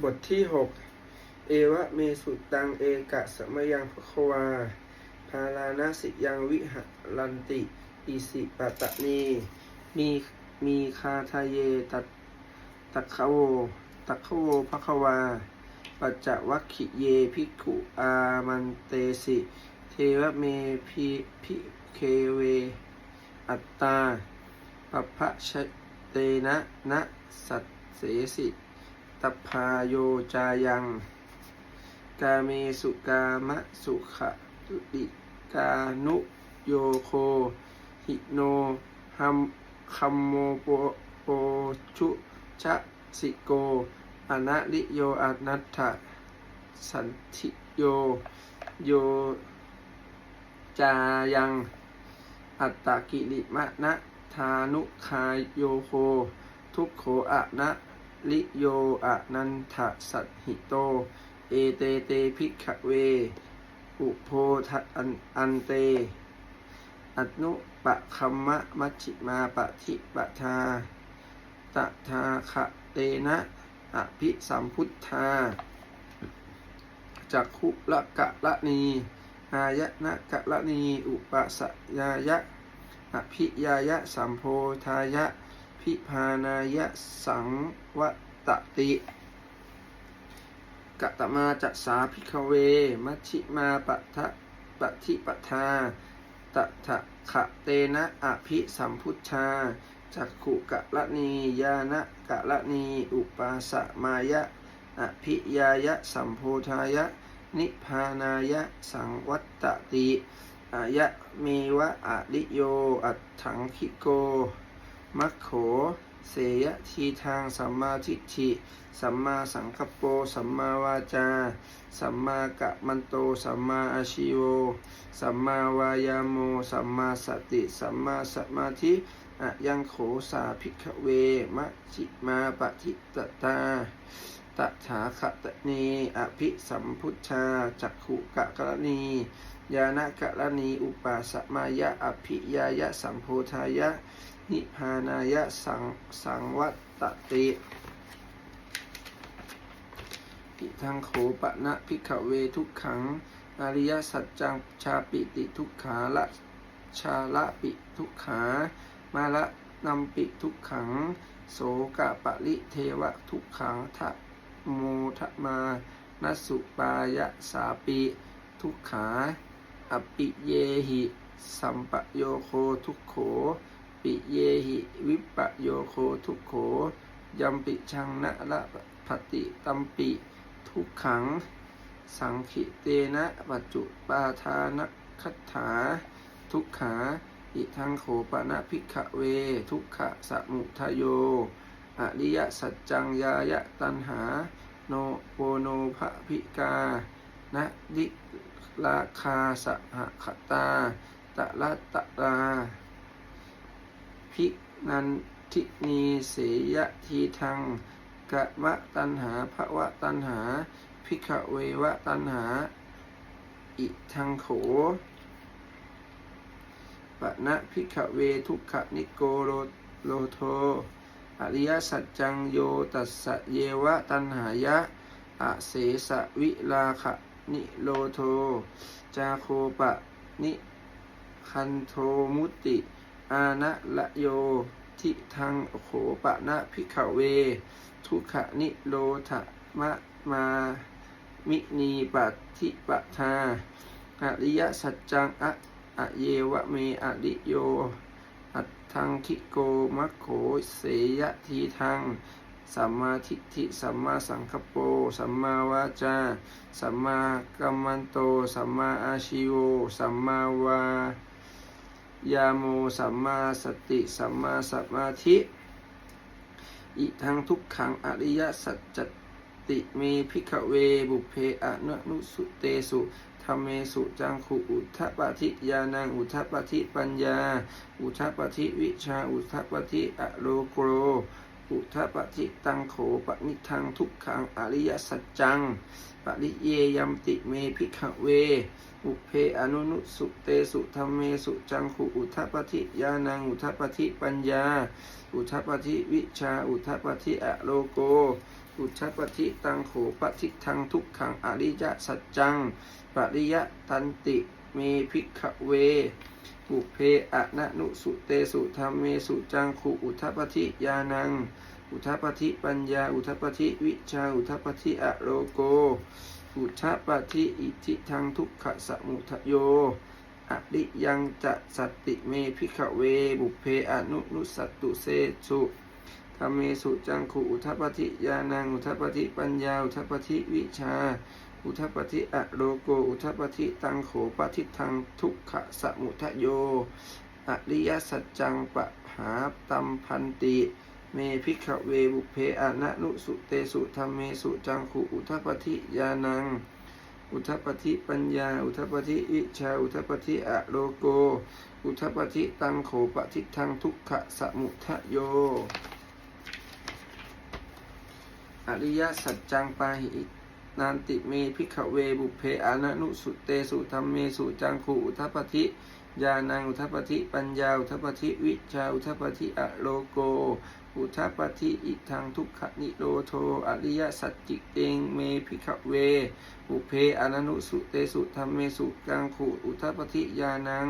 บทที่ 6 เอวะเมสุตังเอกะสมยังภควา พาราณสิยังวิหรันติ อิสิปตะนีมีมีคาทาเยตัตตัคโวตัคโวภควา ปัจจวัคคิเยภิกขุอามันเตสิ เทวเมพิพิเคเว อัตตาปพะชะเตนะนะสัตเสสิ ตพาโยจายัง กาเมสุกามะสุขะติกานุโยโค หิโนหัมคัมโมโปโปชุชะสิโกอนะลิโยอนัตถะสันทิโย โย จายัง อัตตกิริมะนะ ทานุคายโยโค ทุกโขอะนะ ลิโยอะนันทะสัตหิโต เอเตเตภิกขเว อุโพทะอันอันเตอัตนุปะคัมมะมัชชิมาปะทิปะทาตะทาคะเตนะอภิสัมพุทธาจักขุละกะละนี อายะนะกะละนี อุปสยายะ อภิยายะสัมโพธายะ พิพานายะสังวัตติกตมาจัสสาพิกเว มัชิมาปะทะปะทิปทาตถะขะเตนะอภิสัมพุทธาจักขุกะละนียานะกะละนี อุปาสมายะ อภิยายะสัมโพธายะ นิพานายะสังวัตติอายะเมวะอะลิโย อัตถังคิโก มัคโข เสยทีทาง สัมมาทิฏฐิ สัมมาสังคโป สัมมาวาจา สัมมากะมันโต สัมมาอาชิโว สัมมาวายาโม สัมมาสติ สัมมาสมาธิอะยังโขสาภิกขเวมะจิมาปะทิตตาตถาคตนีอภิสัมพุทธาจักขุกะกรณียานะกะละนีอุปาสมายะ อภิยายะสัมโพธายะ นิพพานายะสังสังวัตตติอิทังโขปะนะพิกเวทุกขัง อริยสัจจังชาปิติทุกขาละชาละปิทุกขา มาละนำปิทุกขัง โสกะปะลิเทวะทุกขังทะโมทะมานสสุปายะสาปิทุกขา อปิเยหิ สัมปโยโคทุกโข ปิเยหิวิปโยโคทุกโขยัมปิชังนะละปฏิตัมปิทุกขัง สังขิเตนะปัจจุปาทานคัตถา ทุกขาอิทังโขปนะพิกขเว ทุกขะสมุทโยอริยสัจจังยายะตันหา โนโปโนภะพิกานะดิราคาสหคตาตะละตะลา ภินันทินีเสยทีทังกะมะตันหาภวะตันหาภิกขเววะตันหา อิทังโขปะนะภิกขเวทุกขนิโกโลโลโทอริยสัจจังโยตัสสะเยวะตันหายะอะเสสะวิลาคะนิโลโท จาโคปะนิคันโทมุติ อานะละโย ทิทังโขปะนะพิขเว ทุกขนิโรธมะมามินีปัตทิปะทาอริยสัจจังอะอะเยวะเมอริโย อัตทังคิโกมัคโขเสยทีทังสัมมาทิฏฐิสัมมาสังคโปสัมมาวาจาสัมมากัมมันโตสัมมาอาชิโวสัมมาวา ยาโมสัมมาสติสัมมาสมาธิอิทังทุกขังอริยสัจจติเมพิกเวบุพเพอนุนุสุเตสุธรรมเมสุจังขุอุทธปฏิยานังอุทธปฏิปัญญา อุทธปฏิวิชาอุทธปฏิอโลโกร อุทธปฏิตังโขปนิทังทุกขังอริยสัจจังปริเยยัมติเมพิกเว อุเพอนุนุสุเตสุธรรมเมสุจังคุอุทธปฏิยานังอุทธปฏิปัญญา อุทธปฏิวิชาอุทธปฏิอะโลโกออุทธปฏิตังโขปฏิทังทุกขังอริยสัจจังปริยตันติเมพิกเว ปุเพอะนะนุสุเตสุธรรมเมสุจังขุอุทธปฏิยานัง อุทธปฏิปัญญา อุทธปฏิวิชา อุทธปฏิอะโลโก อุทธปฏิอิทธิทังทุกขสมุทโยอริยังจะสัตติเมพิขเว บุเพอนุนุสัตตุเสสุธรรมเมสุจังขุอุทธปฏิยานัง อุทธปฏิปัญญา อุทธปฏิวิชา อุทปฏิอะโลโก อุทปฏิตังโขปฏิทังทุกขสมุทโย อริยสัจจังปะหาตัมพันติ เมพิขเวบุเพอนะนุสุเตสุธรรมเมสุจังขุอุทปฏิยานัง อุทปฏิปัญญา อุทปฏิวิชา อุทปฏิอะโลโก อุทปฏิตังโขปฏิทังทุกขสมุทโยอริยสัจจังปาหิ นานติเมพิขเวบุเพอานะนุสุเตสุธรรมเมสุจังคูอุทธปฏิญาณังอุทธปฏิปัญญาอุทธปฏิวิชาอุทธปฏิอะโลโก อุทธปฏิอิทังทุกขนิโรโทอริยสัจจิเตงเมพิขเวบุเพอนะนุสุเตสุธรรมเมสุจังคูอุทธปฏิญาณัง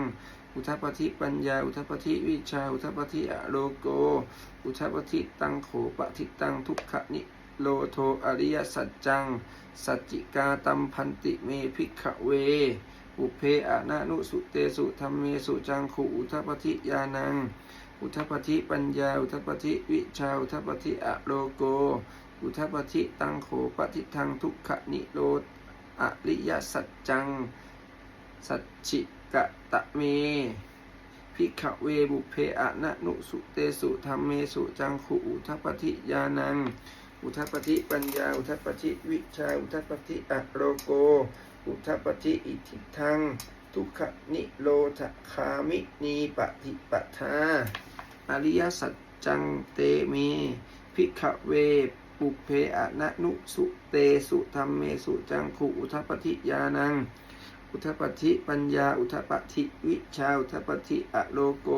อุทธปฏิปัญญา อุทธปฏิวิชา อุทธปฏิอะโลโก อุทธปฏิตังโขปฏิตังทุกขนิ โลโทอริยสัจจัง สัจจิกาตัมพันติเมพิกขเว อุเพอะนะนุสุเตสุธรรมเมสุจังขุอุทปฏิยานัง อุทปฏิปัญญา อุทปฏิวิชา อุทปฏิอะโลโก อุทปฏิตังโขปฏิทังทุกขนิโรธอริยสัจจัง สัจฉิกะตะเมพิกขเวบุเพอะนะนุสุเตสุธรรมเมสุจังขุอุทปฏิยานัง อุทัปฏิปัญญา อุทัปฏิวิชา อุทัปฏิอะโลโก อุทัปฏิอิทธิทัง ทุกขนิโรธคามินีปฏิปทา อริยสัจจังเตมีพิกขเวปุเพอะนะนุสุเตสุธรรมเมสุจังขุอุทัปฏิยานัง อุทัปฏิปัญญา อุทัปฏิวิชา อุทัปฏิอะโลโก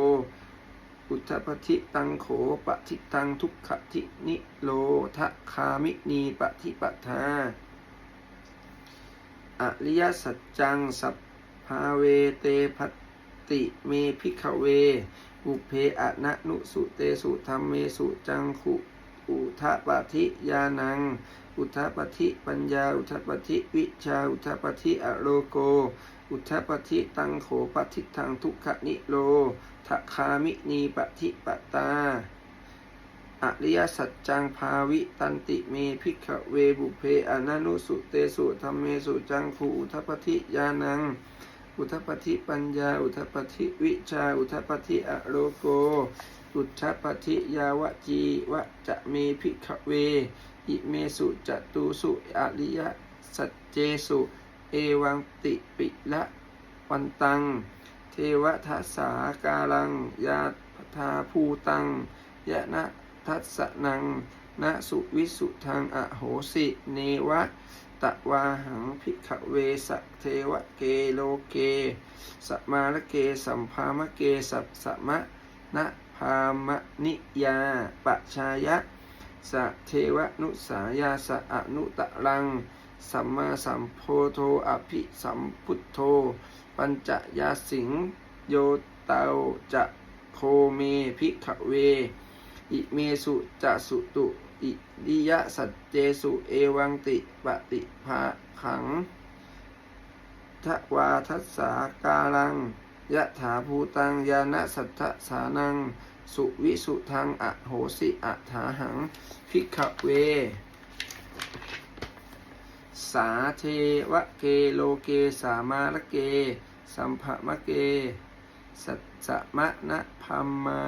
อุทปฏิตังโขปฏิตังทุกขทินิโรธคามินีปฏิปทา อริยสัจจังสัพพาเวเตพัติเมพิขเว อุเพอะนะนุสุเตสุธรรมเมสุจังคุอุทปฏิยานัง อุทปฏิปัญญา อุทปฏิวิชา อุทปฏิอะโลโก อุทปฏิตังโขปฏิทังทุกขนิโร ทคามินีปฏิปตา อริยสัจจังภาวิตันติเมพิกเวบุเพอนันุสุเตสุธรรมเมสุจังคูอุทปฏิยานัง อุทปฏิปัญญา อุทปฏิวิชา อุทปฏิอะโลโก อุทปฏิยาวจีวะจะเมพิกเว อิเมสุจตุสุอริยสัจเจสุ เอวังติปิละวันตัง เทวทัสสาการัง ยาทาภูตัง ยะนะทัสนังนะสุวิสุทังอโหสิ เนวะตะวาหังพิกเวสะเทวะเกโลเก สมมาลเกสัมภามะเกสัพสมะนะพามะนิยาปะชายะสะเทวนุสายาสะอนุตะลัง สัมมาสัมโพโทอภิสัมพุทโธ ปัญจยาสิงโยเตาจะโคเมพิกขเว อิเมสุจะสุตุอิริยสัจเจสุเอวังติปฏิภาขังทวาทัสสาการังยะถาภูตังยานะสัทธสานัง สุวิสุทังอโหสิอัถาหัง พิกขเว สาเทวะเกโลเกสามาละเก สัมภมะเก สัจมะนะพัมมา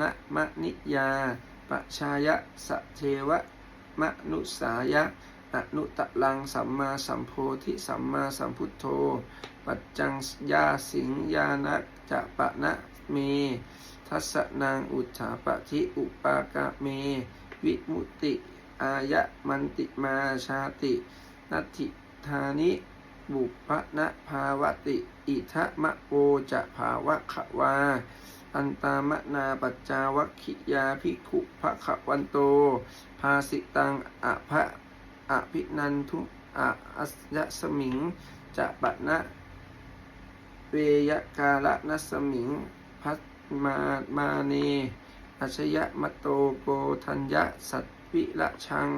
นะมะนิยาปะชายะสะเทวะมะนุสายะอนุตะลังสัมมาสัมโพธิสัมมาสัมพุทโธ ปัจจังยาสิงยานะจะปะนะเม ทัสนางอุทธาปฏิอุปากะเม วิมุติ อายะมันติมาชาติ นัตถิธานิ บุพนะภาวติ อิทะมะโอจะภาวะขวา อันตามะนาปัจจาวัคคิยาภิกขุภะคะวันโต ภาสิตังอะภะอภินันทุอะอัสยสมิง จะปะนะเวยกาละนัสมิง พัตมามาเน อัชยะมตโตโกทัญญะสัต วิละชัง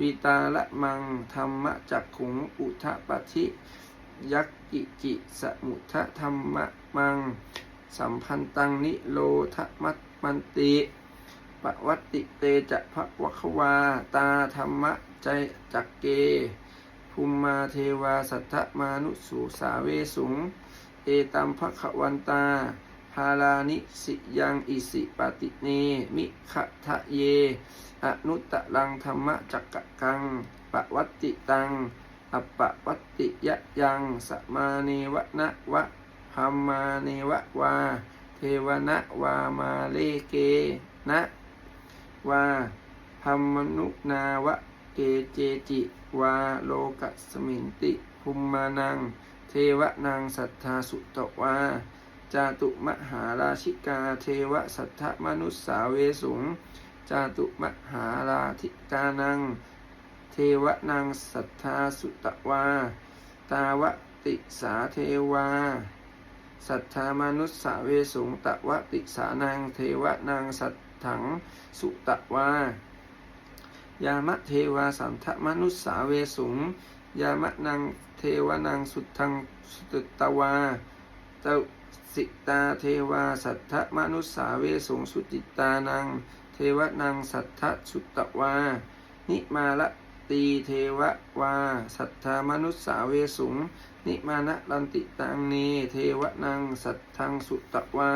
วีตาละมัง ธรรมจักขุง อุทะปะทิ ยักกิจิสมุทะธรรมะมัง สัมพันตังนิโลทะมัตมันติปวัตติเตจะพระวควา ตาธรรมะใจจักเก ภูมิมาเทวาสัทธมานุสูสาเวสุง เอตัมภะควันตา พาลานิสิยังอิสิปติเน มิขะทะเย อนุตตะลังธรรมจักกะกัง ปวัตติตัง อปะวัตติยะยังสมาเนวะนะวะพัมมาเนวะวา เทวนะวามาเลเกนะวาพัมมนุนาวะเกเจจิวาโลกัสมินติภูมมานัง เทวนังสัทธาสุตวา จาตุมหาราชิกาเทวสัทธมนุสสาเวสุง จาตุมหาราธิกานัง เทวนังสัทธาสุตวา ตาวติสาเทวา สัทธามนุสสาเวสุงตวติสานังเทวนังสัทถังสุตวา ยามะเทวาสันทมนุสสาเวสุง ยามะนังเทวนังสุทังสุตตวาเต สิตาเทวาสัทธมนุสสาเวสุงสุจิตานัง เทวนังสัทธสุตตวา นิมาละตีเทววา สัทธามนุสสาเวสุง นิมานะลันติตังเน เทวนังสัทธังสุตตวา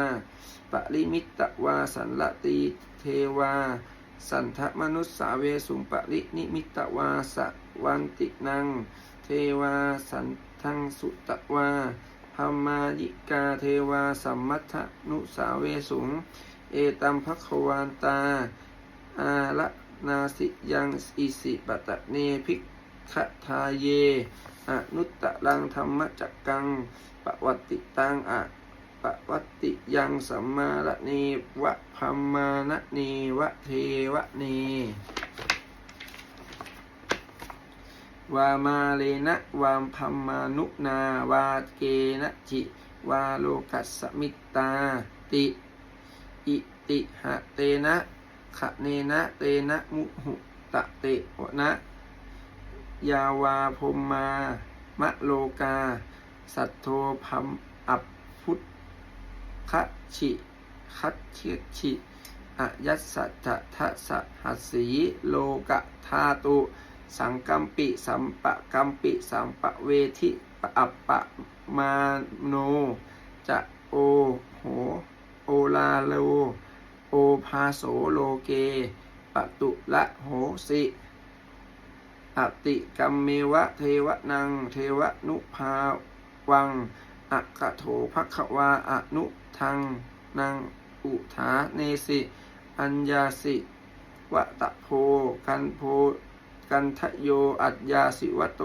ปริมิตตวาสันละตีเทวา สันทมนุสสาเวสุงปรินิมิตตวาสวันตินัง เทวาสันทังสุตวา ธรรมายิกาเทวาสัมมัทนุสาเวสุง เอตัมภควานตา อาละนาสิยังอิสิปตะเนภิกขทาเย อนุตตะลังธรรมจักกังปวัติตังอะปวัตติยังสัมมาละเนวะพัมมานะเนวะเทวะเน วามาเลนะวามพัมมานุนาวาเกนะจิวาโลกัสมิตตาติอิติหะเตนะขะเนนะเตนะมุหุตะเตวนะยาวาพมมามะโลกา สัทโทพัมอับพุทคะชิคัตเชชิอยัสสัทธะทะสะหัสสีโลกะธาตุ สังกัมปิสัมปะกัมปิสัมปะเวทิปะอัปปะมาโน จะโอโหโอลาโล โอภาโสโลเกปตุละโหสิอติกัมเมวะเทวนัง เทวนุภาวังอะกะโถภควาอนุทังนังอุทาเนสิ อัญญาสิวะตะโพกันโพ กันทะโยอัจยาสิวะโต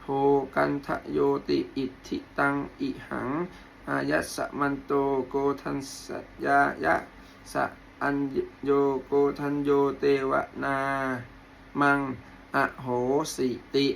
โพกันทะโยติอิทธิตังอิหัง อายัสมันโตโกทันสยายะสะอัญโยโกทันโยเตวนา มัง อโหสิติ